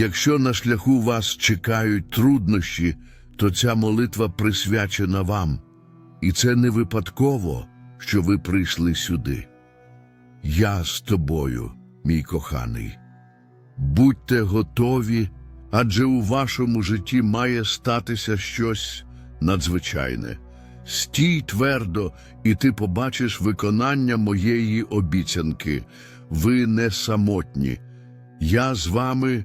Якщо на шляху вас чекають труднощі, то ця молитва присвячена вам. І це не випадково, що ви прийшли сюди. Я з тобою, мій коханий. Будьте готові, адже у вашому житті має статися щось надзвичайне. Стій твердо, і ти побачиш виконання моєї обіцянки. Ви не самотні. Я з вами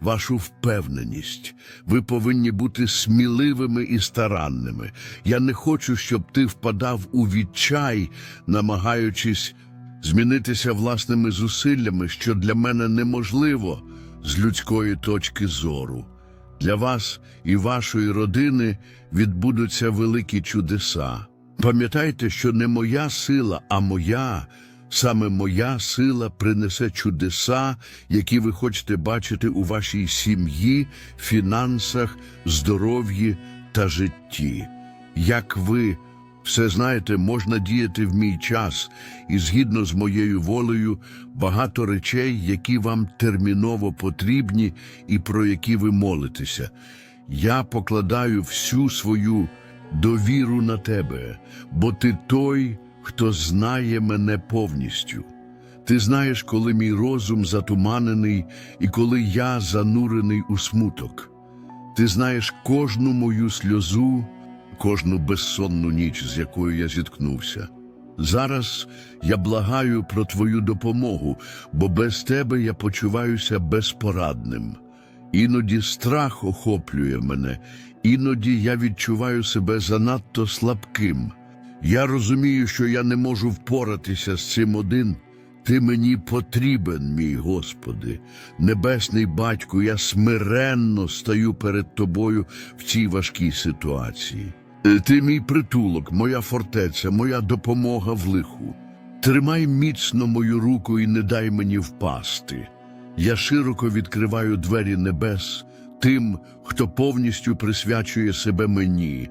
вашу впевненість. Ви повинні бути сміливими і старанними. Я не хочу, щоб ти впадав у відчай, намагаючись змінитися власними зусиллями, що для мене неможливо з людської точки зору. Для вас і вашої родини відбудуться великі чудеса. Пам'ятайте, що не моя сила, а моя, саме моя сила принесе чудеса, які ви хочете бачити у вашій сім'ї, фінансах, здоров'ї та житті. Як ви все знаєте, можна діяти в мій час, і згідно з моєю волею, багато речей, які вам терміново потрібні і про які ви молитеся. Я покладаю всю свою довіру на тебе, бо ти той, хто знає мене повністю. Ти знаєш, коли мій розум затуманений і коли я занурений у смуток. Ти знаєш кожну мою сльозу, кожну безсонну ніч, з якою я зіткнувся. Зараз я благаю про твою допомогу, бо без тебе я почуваюся безпорадним. Іноді страх охоплює мене, іноді я відчуваю себе занадто слабким. Я розумію, що я не можу впоратися з цим один. Ти мені потрібен, мій Господи, небесний батько, я смиренно стаю перед тобою в цій важкій ситуації. Е, Ти мій притулок, моя фортеця, моя допомога в лиху. Тримай міцно мою руку і не дай мені впасти. Я широко відкриваю двері небес тим, хто повністю присвячує себе мені,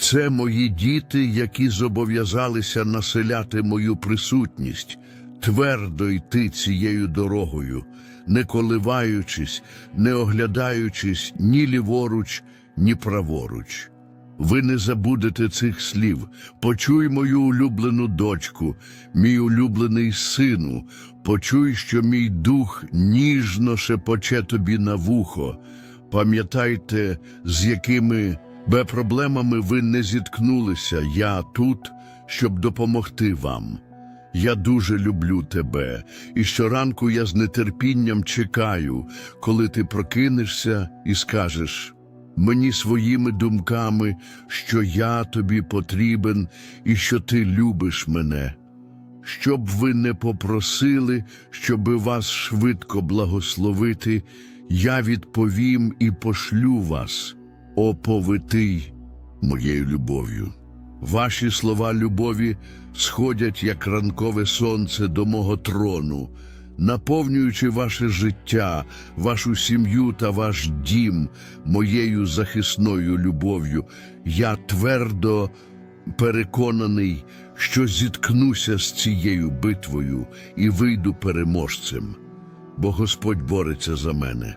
Це мої діти, які зобов'язалися населяти мою присутність, твердо йти цією дорогою, не коливаючись, не оглядаючись ні ліворуч, ні праворуч. Ви не забудете цих слів. Почуй мою улюблену дочку, мій улюблений сину, почуй, що мій дух ніжно шепоче тобі на вухо. Пам'ятайте, з якими бе проблемами ви не зіткнулися. Я тут, щоб допомогти вам. Я дуже люблю тебе, і щоранку я з нетерпінням чекаю, коли ти прокинешся і скажеш мені своїми думками, що я тобі потрібен і що ти любиш мене. Щоб ви не попросили, щоби вас швидко благословити, я відповім і пошлю вас, о повитий моєю любов'ю. Ваші слова любові сходять, як ранкове сонце до мого трону, наповнюючи ваше життя, вашу сім'ю та ваш дім моєю захисною любов'ю. Я твердо переконаний, що зіткнуся з цією битвою і вийду переможцем, бо Господь бореться за мене.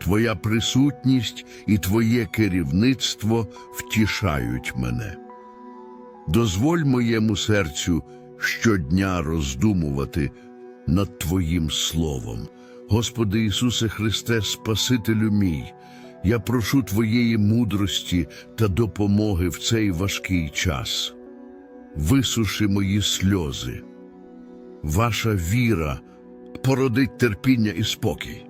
Твоя присутність і твоє керівництво втішають мене. Дозволь моєму серцю щодня роздумувати над Твоїм Словом. Господи Ісусе Христе, Спасителю мій, я прошу Твоєї мудрості та допомоги в цей важкий час. Висуши мої сльози. Ваша віра породить терпіння і спокій.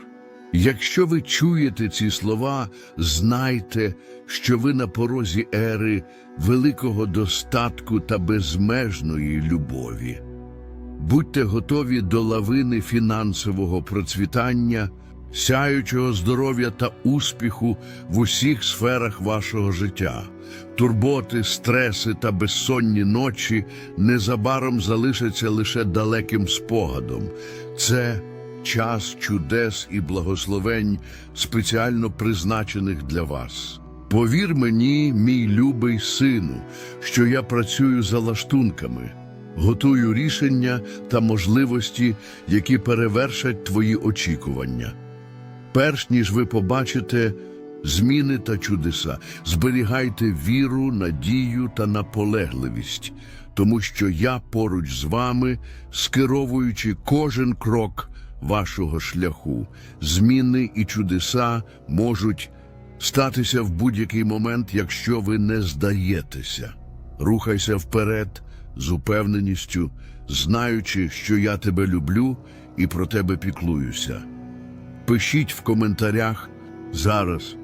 Якщо ви чуєте ці слова, знайте, що ви на порозі ери великого достатку та безмежної любові. Будьте готові до лавини фінансового процвітання, сяючого здоров'я та успіху в усіх сферах вашого життя. Турботи, стреси та безсонні ночі незабаром залишаться лише далеким спогадом. Це час чудес і благословень, спеціально призначених для вас. Повір мені, мій любий сину, що я працюю за лаштунками, готую рішення та можливості, які перевершать твої очікування. Перш ніж ви побачите зміни та чудеса, зберігайте віру, надію та наполегливість, тому що я поруч з вами, скеровуючи кожен крок вашого шляху, зміни і чудеса можуть статися в будь-який момент, якщо ви не здаєтеся. Рухайся вперед з упевненістю, знаючи, що я тебе люблю і про тебе піклуюся. Пишіть в коментарях зараз.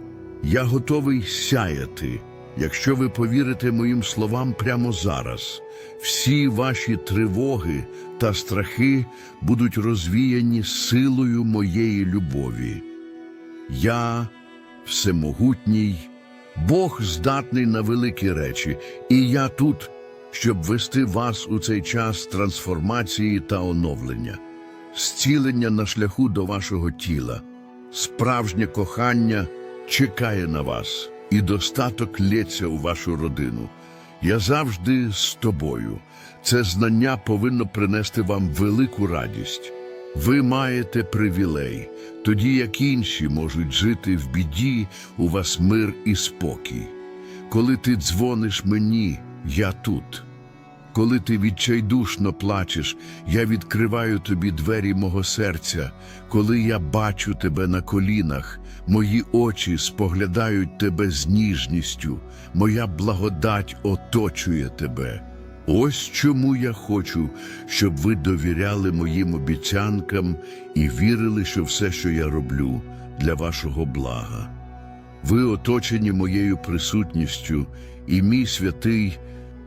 Я готовий сяяти, якщо ви повірите моїм словам прямо зараз. Всі ваші тривоги та страхи будуть розвіяні силою моєї любові. Я всемогутній, Бог здатний на великі речі, і я тут, щоб вести вас у цей час трансформації та оновлення, зцілення на шляху до вашого тіла, справжнє кохання чекає на вас, і достаток лється у вашу родину. Я завжди з тобою. Це знання повинно принести вам велику радість. Ви маєте привілей, тоді як інші можуть жити в біді, у вас мир і спокій. Коли ти дзвониш мені, я тут. Коли ти відчайдушно плачеш, я відкриваю тобі двері мого серця. Коли я бачу тебе на колінах, мої очі споглядають тебе з ніжністю, моя благодать оточує тебе. Ось чому я хочу, щоб ви довіряли моїм обіцянкам і вірили, що все, що я роблю, для вашого блага. Ви оточені моєю присутністю, і мій святий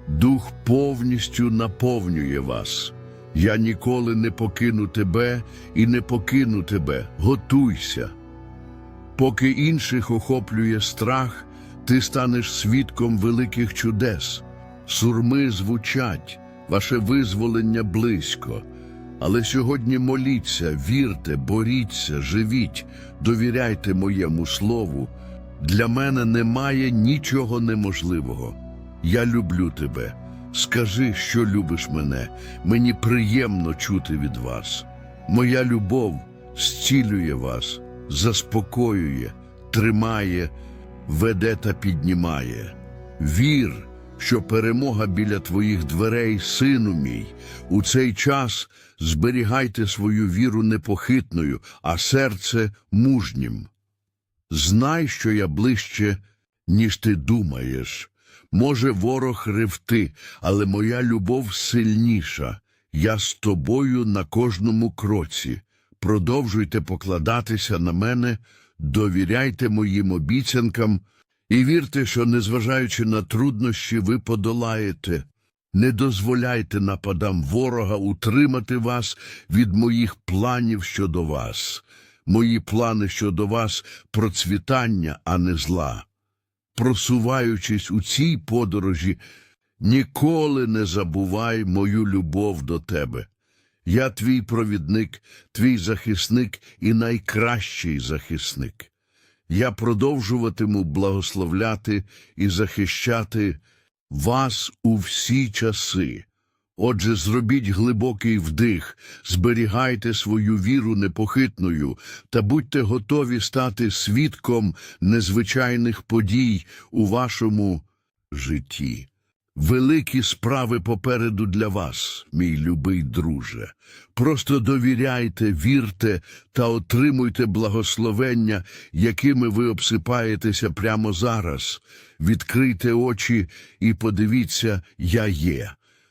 Дух повністю наповнює вас. Я ніколи не покину тебе і не покину тебе. Готуйся. Поки інших охоплює страх, ти станеш свідком великих чудес. Сурми звучать, ваше визволення близько. Але сьогодні моліться, вірте, боріться, живіть, довіряйте моєму слову. Для мене немає нічого неможливого. Я люблю тебе. Скажи, що любиш мене. Мені приємно чути від вас. Моя любов зцілює вас, заспокоює, тримає, веде та піднімає. Вір, що перемога біля твоїх дверей, сину мій, у цей час зберігайте свою віру непохитною, а серце мужнім. Знай, що я ближче, ніж ти думаєш. Може, ворог ревти, але моя любов сильніша. Я з тобою на кожному кроці. Продовжуйте покладатися на мене, довіряйте моїм обіцянкам і вірте, що, незважаючи на труднощі, ви подолаєте. Не дозволяйте нападам ворога утримати вас від моїх планів щодо вас. Мої плани щодо вас процвітання, а не зла. Просуваючись у цій подорожі, ніколи не забувай мою любов до тебе. Я твій провідник, твій захисник і найкращий захисник. Я продовжуватиму благословляти і захищати вас у всі часи. Отже, зробіть глибокий вдих, зберігайте свою віру непохитною та будьте готові стати свідком незвичайних подій у вашому житті. Великі справи попереду для вас, мій любий друже. Просто довіряйте, вірте та отримуйте благословення, якими ви обсипаєтеся прямо зараз. Відкрийте очі і подивіться, я є.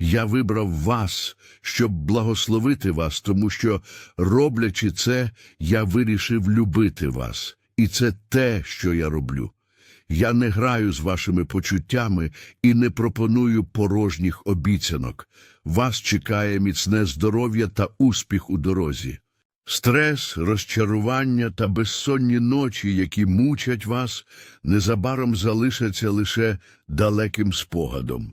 Я вибрав вас, щоб благословити вас, тому що, роблячи це, я вирішив любити вас. І це те, що я роблю. Я не граю з вашими почуттями і не пропоную порожніх обіцянок. Вас чекає міцне здоров'я та успіх у дорозі. Стрес, розчарування та безсонні ночі, які мучать вас, незабаром залишаться лише далеким спогадом.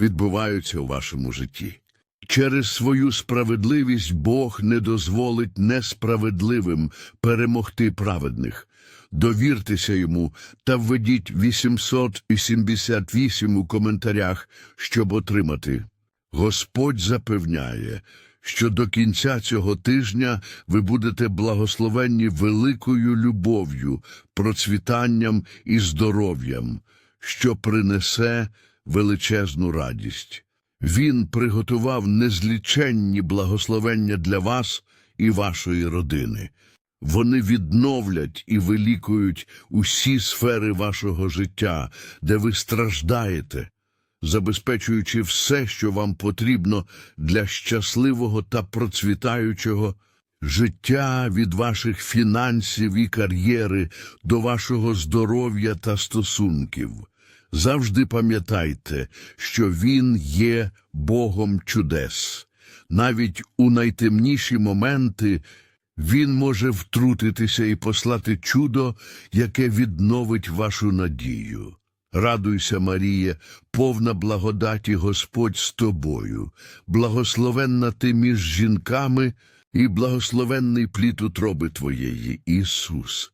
відбуваються у вашому житті. Через свою справедливість Бог не дозволить несправедливим перемогти праведних. Довіртеся йому та введіть 888 у коментарях, щоб отримати. Господь запевняє, що до кінця цього тижня ви будете благословенні великою любов'ю, процвітанням і здоров'ям, що принесе величезну радість. Він приготував незліченні благословення для вас і вашої родини. Вони відновлять і вилікують усі сфери вашого життя, де ви страждаєте, забезпечуючи все, що вам потрібно для щасливого та процвітаючого життя від ваших фінансів і кар'єри до вашого здоров'я та стосунків. Завжди пам'ятайте, що Він є Богом чудес. Навіть у найтемніші моменти Він може втрутитися і послати чудо, яке відновить вашу надію. Радуйся, Маріє, повна благодаті Господь з тобою, благословенна ти між жінками і благословенний плід утроби твоєї, Ісус.